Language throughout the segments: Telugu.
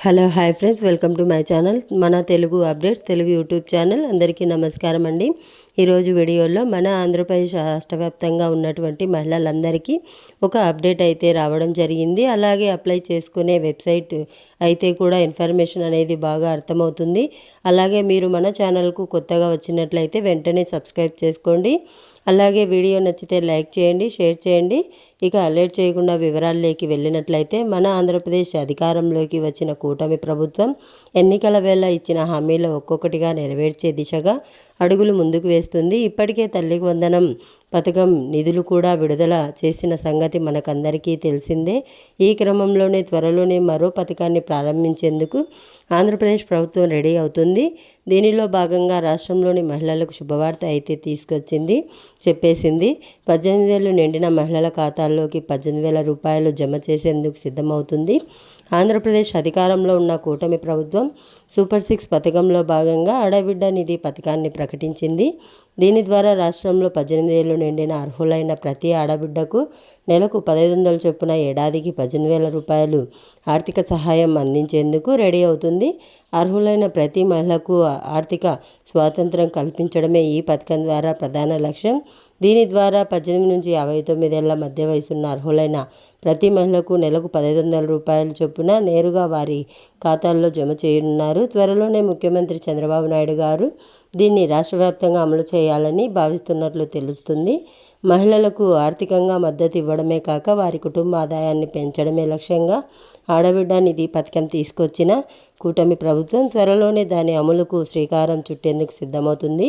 Hello hi friends welcome to my channel. మన Telugu updates Telugu YouTube channel అందరికీ నమస్కారం అండి. ఈరోజు వీడియోలో మన ఆంధ్రప్రదేశ్ రాష్ట్ర వ్యాప్తంగా ఉన్నటువంటి మహిళలందరికీ ఒక అప్డేట్ అయితే రావడం జరిగింది. అలాగే అప్లై చేసుకునే వెబ్సైట్ అయితే కూడా ఇన్ఫర్మేషన్ అనేది బాగా అర్థమవుతుంది. అలాగే మీరు మన ఛానల్కు కొత్తగా వచ్చినట్లయితే వెంటనే సబ్స్క్రైబ్ చేసుకోండి. అలాగే వీడియో నచ్చితే లైక్ చేయండి షేర్ చేయండి. ఇక అలర్ట్ చేయకుండా వివరాల్లోకి వెళ్ళినట్లయితే మన ఆంధ్రప్రదేశ్ అధికారంలోకి వచ్చిన కూటమి ప్రభుత్వం ఎన్నికల వేళ ఇచ్చిన హామీలు ఒక్కొక్కటిగా నెరవేర్చే దిశగా అడుగులు ముందుకు వేస్తుంది. ఇప్పటికే తల్లికి వందనం పథకం నిధులు కూడా విడుదల చేసిన సంగతి మనకందరికీ తెలిసిందే. ఈ క్రమంలోనే త్వరలోనే మరో పథకాన్ని ప్రారంభించేందుకు ఆంధ్రప్రదేశ్ ప్రభుత్వం రెడీ అవుతుంది. దీనిలో భాగంగా రాష్ట్రంలోని మహిళలకు శుభవార్త అయితే తీసుకొచ్చింది చెప్పేసింది. పద్దెనిమిది ఏళ్ళు నిండిన మహిళల ఖాతాల్లోకి పద్దెనిమిది వేల రూపాయలు జమ చేసేందుకు సిద్ధమవుతుంది. ఆంధ్రప్రదేశ్ అధికారంలో ఉన్న కూటమి ప్రభుత్వం సూపర్ సిక్స్ పథకంలో భాగంగా ఆడబిడ్డ నిధి పథకాన్ని ప్రకటించింది. దీని ద్వారా రాష్ట్రంలో పద్దెనిమిది ఏళ్ళు నిండిన అర్హులైన ప్రతి ఆడబిడ్డకు నెలకు పదహైదు వందల చొప్పున ఏడాదికి పద్దెనిమిది వేల రూపాయలు ఆర్థిక సహాయం అందించేందుకు రెడీ అవుతుంది. అర్హులైన ప్రతి మహిళకు ఆర్థిక స్వాతంత్రం కల్పించడమే ఈ పథకం ద్వారా ప్రధాన లక్ష్యం. దీని ద్వారా పద్దెనిమిది నుంచి యాభై తొమ్మిదేళ్ళ మధ్య వయసున్న అర్హులైన ప్రతి మహిళకు నెలకు పదహైదు వందల రూపాయల చొప్పున నేరుగా వారి ఖాతాల్లో జమ చేయనున్నారు. త్వరలోనే ముఖ్యమంత్రి చంద్రబాబు నాయుడు గారు దీన్ని రాష్ట్ర వ్యాప్తంగా అమలు చేయాలని భావిస్తున్నట్లు తెలుస్తుంది. మహిళలకు ఆర్థికంగా మద్దతు ఇవ్వడమే కాక వారి కుటుంబ ఆదాయాన్ని పెంచడమే లక్ష్యంగా ఆడబిడ్డ నిధి పథకం తీసుకొచ్చిన కూటమి ప్రభుత్వం త్వరలోనే దాని అమలుకు శ్రీకారం చుట్టేందుకు సిద్ధమవుతుంది.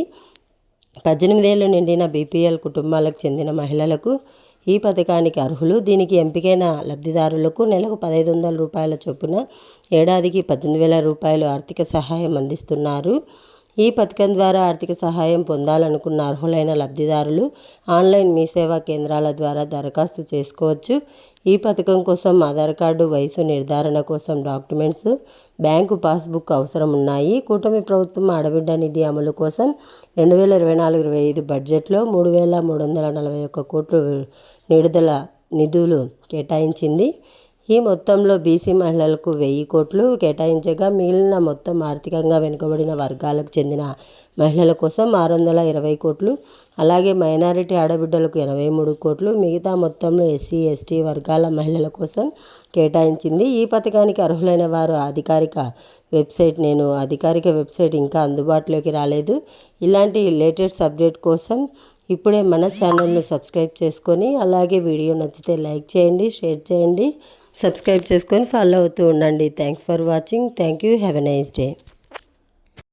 పద్దెనిమిదేళ్ళు నిండిన బీపీఎల్ కుటుంబాలకు చెందిన మహిళలకు ఈ పథకానికి అర్హులు. దీనికి ఎంపికైన లబ్ధిదారులకు నెలకు పదహైదు వందల రూపాయల చొప్పున ఏడాదికి పద్దెనిమిది వేల రూపాయలు ఆర్థిక సహాయం అందిస్తున్నారు. ఈ పథకం ద్వారా ఆర్థిక సహాయం పొందాలనుకున్న అర్హులైన లబ్ధిదారులు ఆన్లైన్ మీ సేవా కేంద్రాల ద్వారా దరఖాస్తు చేసుకోవచ్చు. ఈ పథకం కోసం ఆధార్ కార్డు వయసు నిర్ధారణ కోసం డాక్యుమెంట్స్ బ్యాంకు పాస్బుక్ అవసరం ఉన్నాయి. కూటమి ప్రభుత్వం ఆడబిడ్డ నిధి అమలు కోసం రెండు వేల ఇరవై నాలుగు ఇరవై ఐదు బడ్జెట్లో మూడు వేల మూడు వందల నలభై ఒక్క కోట్లు నిడుదల నిధులు కేటాయించింది. ఈ మొత్తంలో బీసీ మహిళలకు వెయ్యి కోట్లు కేటాయించగా మిగిలిన మొత్తం ఆర్థికంగా వెనుకబడిన వర్గాలకు చెందిన మహిళల కోసం ఆరు వందల ఇరవై కోట్లు అలాగే మైనారిటీ ఆడబిడ్డలకు ఎనభై మూడు కోట్లు మిగతా మొత్తంలో ఎస్సీ ఎస్టీ వర్గాల మహిళల కోసం కేటాయించింది. ఈ పథకానికి అర్హులైన వారు అధికారిక వెబ్సైట్ నేను అధికారిక వెబ్సైట్ ఇంకా అందుబాటులోకి రాలేదు. ఇలాంటి లేటెస్ట్ అప్డేట్ కోసం ఇప్పుడే మన ఛానల్ని సబ్స్క్రైబ్ చేసుకొని అలాగే వీడియో నచ్చితే లైక్ చేయండి షేర్ చేయండి సబ్స్క్రైబ్ చేసుకొని ఫాలో అవుతూ ఉండండి. Thanks for watching. Thank you. Have a nice day.